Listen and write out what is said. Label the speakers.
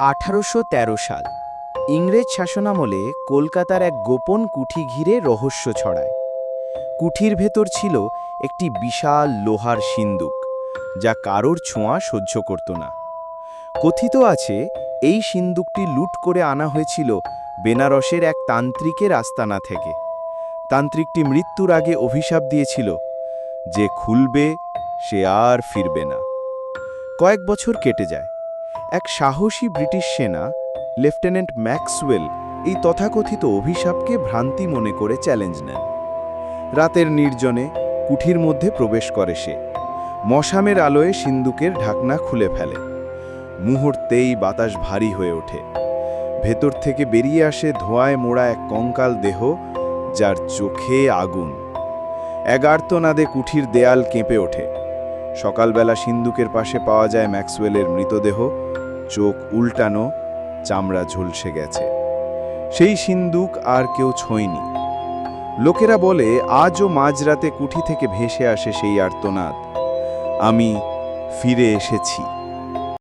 Speaker 1: আঠারোশো তেরো সাল। ইংরেজ শাসনামলে কলকাতার এক গোপন কুঠি ঘিরে রহস্য ছড়ায়। কুঠির ভেতর ছিল একটি বিশাল লোহার সিন্দুক, যা কারোর ছোঁয়া সহ্য করত না। কথিত আছে, এই সিন্দুকটি লুট করে আনা হয়েছিল বেনারসের এক তান্ত্রিকের আস্তানা থেকে। তান্ত্রিকটি মৃত্যুর আগে অভিশাপ দিয়েছিল, যে খুলবে, সে আর ফিরবে না। কয়েক বছর কেটে যায়। এক সাহসী ব্রিটিশ সেনা, লেফটেন্যান্ট ম্যাক্সওয়েল, এই তথাকথিত অভিশাপকে ভ্রান্তি মনে করে চ্যালেঞ্জ নেন। রাতের নির্জনে কুঠির মধ্যে প্রবেশ করে সে। মশামের আলোয় সিন্দুকের ঢাকনা খুলে ফেলে। মুহূর্তেই বাতাস ভারী হয়ে ওঠে। ভেতর থেকে বেরিয়ে আসে ধোঁয়ায় মোড়া এক কঙ্কাল দেহ, যার চোখে আগুন। এগার্তনাদে কুঠির দেয়াল কেঁপে ওঠে। সকালবেলা সিন্দুকের পাশে পাওয়া যায় ম্যাক্সওয়েলের মৃতদেহ, চোখ উল্টানো, চামড়া ঝলসে গেছে। সেই সিন্দুক আর কেউ ছোঁয়নি। লোকেরা বলে, আজও মাঝরাতে কুঠি থেকে ভেসে আসে সেই আর্তনাদ। আমি ফিরে এসেছি।